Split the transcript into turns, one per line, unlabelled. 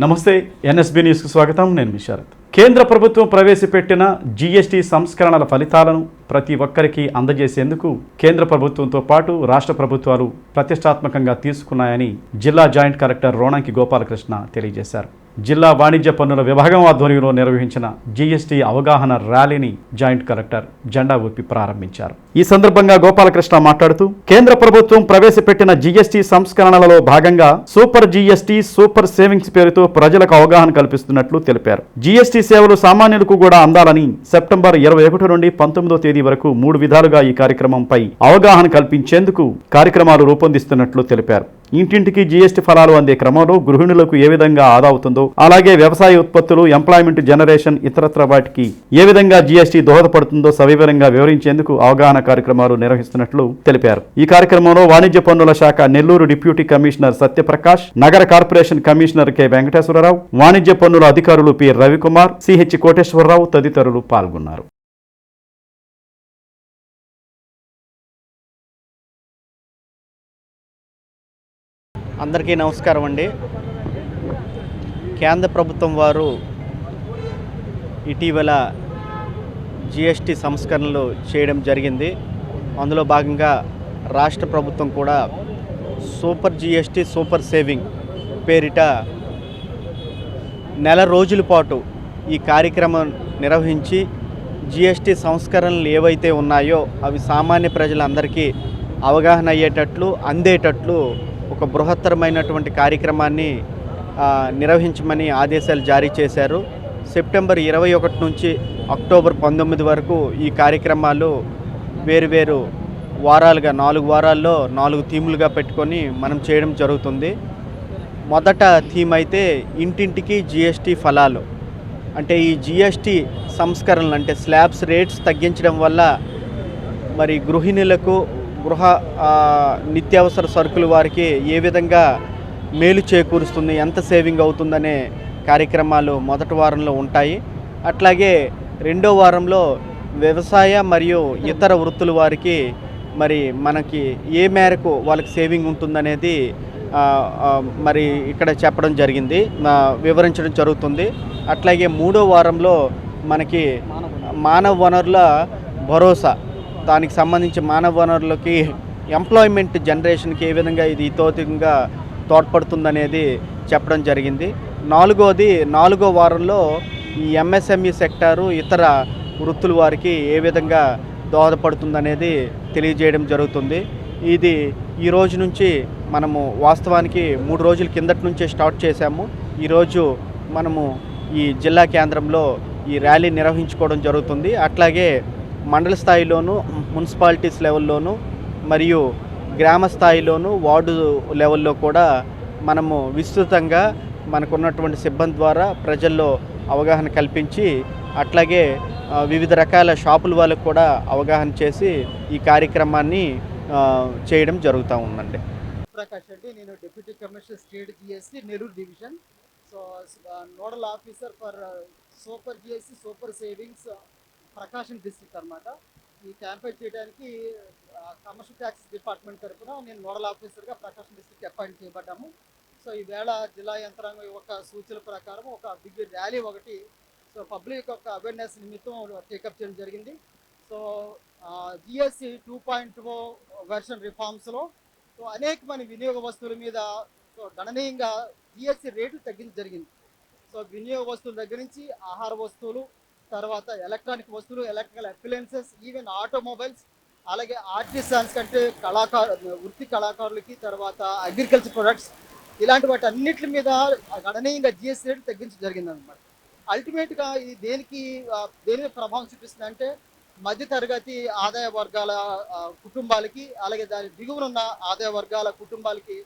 నమస్తే ఎన్ఎస్బి న్యూస్కు స్వాగతం. నేను మీ శరత్. కేంద్ర ప్రభుత్వం ప్రవేశపెట్టిన జీఎస్టీ సంస్కరణల ఫలితాలను ప్రతి ఒక్కరికి అందజేసేందుకు కేంద్ర ప్రభుత్వంతో పాటు రాష్ట్ర ప్రభుత్వాలు ప్రతిష్టాత్మకంగా తీసుకున్నాయని జిల్లా జాయింట్ కలెక్టర్ రోణంకి గోపాలకృష్ణ తెలియజేశారు. జిల్లా వాణిజ్య పన్నుల విభాగం ఆధ్వర్యంలో నిర్వహించిన జీఎస్టీ అవగాహన ర్యాలీని జాయింట్ కలెక్టర్ జెండా ఊపి ప్రారంభించారు. ఈ సందర్భంగా గోపాలకృష్ణ మాట్లాడుతూ కేంద్ర ప్రభుత్వం ప్రవేశపెట్టిన జీఎస్టీ సంస్కరణలలో భాగంగా సూపర్ జీఎస్టీ సూపర్ సేవింగ్స్ పేరుతో ప్రజలకు అవగాహన కల్పిస్తున్నట్లు తెలిపారు. జీఎస్టీ సేవలు సామాన్యులకు కూడా అందాలని సెప్టెంబర్ ఇరవై ఒకటి నుండి పంతొమ్మిదో తేదీ వరకు మూడు విధాలుగా ఈ కార్యక్రమంపై అవగాహన కల్పించేందుకు కార్యక్రమాలు రూపొందిస్తున్నట్లు తెలిపారు. ఇంటింటికి జీఎస్టీ ఫలాలు అందే క్రమంలో గృహిణులకు ఏ విధంగా ఆదా అవుతుందో అలాగే వ్యవసాయ ఉత్పత్తులు ఎంప్లాయ్మెంట్ జనరేషన్ ఇతరత్ర వాటికి ఏ విధంగా జీఎస్టీ దోహదపడుతుందో సవివరంగా వివరించేందుకు అవగాహన కార్యక్రమాలు నిర్వహిస్తున్నట్లు తెలిపారు. ఈ కార్యక్రమంలో వాణిజ్య పన్నుల శాఖ నెల్లూరు డిప్యూటీ కమిషనర్ సత్యప్రకాష్ నగర కార్పొరేషన్ కమిషనర్ కె. వెంకటేశ్వరరావు వాణిజ్య పన్నుల అధికారులు పి. రవికుమార్ సిహెచ్ కోటేశ్వరరావు తదితరులు పాల్గొన్నారు.
అందరికీ నమస్కారం అండి. కేంద్ర ప్రభుత్వం వారు ఇటీవల జిఎస్టి సంస్కరణలు చేయడం జరిగింది. అందులో భాగంగా రాష్ట్ర ప్రభుత్వం కూడా సూపర్ జిఎస్టి సూపర్ సేవింగ్ పేరిట నెల రోజుల పాటు ఈ కార్యక్రమం నిర్వహించి జిఎస్టి సంస్కరణలు ఏవైతే ఉన్నాయో అవి సామాన్య ప్రజలందరికీ అవగాహన అయ్యేటట్లు అందేటట్లు ఒక బృహత్తరమైనటువంటి కార్యక్రమాన్ని నిర్వహించమని ఆదేశాలు జారీ చేశారు. సెప్టెంబర్ ఇరవై ఒకటి నుంచి అక్టోబర్ పంతొమ్మిది వరకు ఈ కార్యక్రమాలు వేరువేరు వారాలుగా నాలుగు వారాల్లో నాలుగు థీములుగా పెట్టుకొని మనం చేయడం జరుగుతుంది. మొదట థీమ్ అయితే ఇంటింటికి జిఎస్టీ ఫలాలు. అంటే ఈ జిఎస్టీ సంస్కరణలు అంటే స్లాబ్స్ రేట్స్ తగ్గించడం వల్ల మరి గృహిణులకు గృహ నిత్యావసర సరుకులు వారికి ఏ విధంగా మేలు చేకూరుస్తుంది ఎంత సేవింగ్ అవుతుందనే కార్యక్రమాలు మొదటి వారంలో ఉంటాయి. అట్లాగే రెండో వారంలో వ్యవసాయ మరియు ఇతర వృత్తుల వారికి మరి మనకి ఏ మేరకు వాళ్ళకి సేవింగ్ ఉంటుందనేది మరి ఇక్కడ చెప్పడం జరిగింది వివరించడం జరుగుతుంది. అట్లాగే మూడో వారంలో మనకి మానవ వనరుల భరోసా దానికి సంబంధించి మానవ వనరులకి ఎంప్లాయ్మెంట్ జనరేషన్కి ఏ విధంగా ఇది ఇతోతికంగా తోడ్పడుతుందనేది చెప్పడం జరిగింది. నాలుగోది నాలుగో వారంలో ఈ ఎంఎస్ఎంఈ సెక్టారు ఇతర వృత్తుల వారికి ఏ విధంగా దోహదపడుతుందనేది తెలియజేయడం జరుగుతుంది. ఇది ఈ రోజు నుంచి మనము వాస్తవానికి మూడు రోజుల కిందటి నుంచే స్టార్ట్ చేశాము. ఈరోజు మనము ఈ జిల్లా కేంద్రంలో ఈ ర్యాలీ నిర్వహించుకోవడం జరుగుతుంది. అట్లాగే మండల స్థాయిలోను మున్సిపాలిటీస్ లెవెల్లోను మరియు గ్రామ స్థాయిలోను వార్డు లెవెల్లో కూడా మనము విస్తృతంగా మనకున్నటువంటి సిబ్బంది ద్వారా ప్రజల్లో అవగాహన కల్పించి అట్లాగే వివిధ రకాల షాపుల వాళ్ళకు కూడా అవగాహన చేసి ఈ కార్యక్రమాన్ని చేయడం జరుగుతూ ఉందండి.
ప్రకాష్ రెడ్డి నేను deputy commissioner state GST Nellore division. So nodal officer for super GST super savings Prakasam district అన్నమాట. ఈ క్యాంపెయిన్ చేయడానికి కమర్షియల్ ట్యాక్స్ డిపార్ట్మెంట్ తరఫున నేను నోడల్ ఆఫీసర్గా ప్రకాశం డిస్ట్రిక్ట్ అపాయింట్ చేయబడ్డాము. సో ఈవేళ జిల్లా యంత్రాంగం యొక్క సూచనల ప్రకారం ఒక బిగ్ ర్యాలీ ఒకటి సో పబ్లిక్ యొక్క అవేర్నెస్ నిమిత్తం టేకప్ చేయడం జరిగింది. So GST two point O version రిఫార్మ్స్లో so అనేక మంది వినియోగ వస్తువుల మీద సో గణనీయంగా జిఎస్సి రేట్లు తగ్గించడం జరిగింది. సో వినియోగ వస్తువుల దగ్గర నుంచి ఆహార వస్తువులు తర్వాత ఎలక్ట్రానిక్ వస్తువులు ఎలక్ట్రికల్ అప్లయన్సెస్ ఈవెన్ ఆటోమొబైల్స్ అలాగే ఆర్టిస్టాన్స్ కంటే కళాకారు వృత్తి కళాకారులకి తర్వాత అగ్రికల్చర్ ప్రొడక్ట్స్ ఇలాంటి వాటి అన్నిటి మీద గణనీయంగా జిఎస్టీ రేటు తగ్గించడం జరిగిందనమాట అల్టిమేట్గా ఇది దేనికి దేని ప్రభావం చూపిస్తుంది అంటే మధ్యతరగతి ఆదాయ వర్గాల కుటుంబాలకి అలాగే దాని దిగువన ఉన్న ఆదాయ వర్గాల కుటుంబాలకి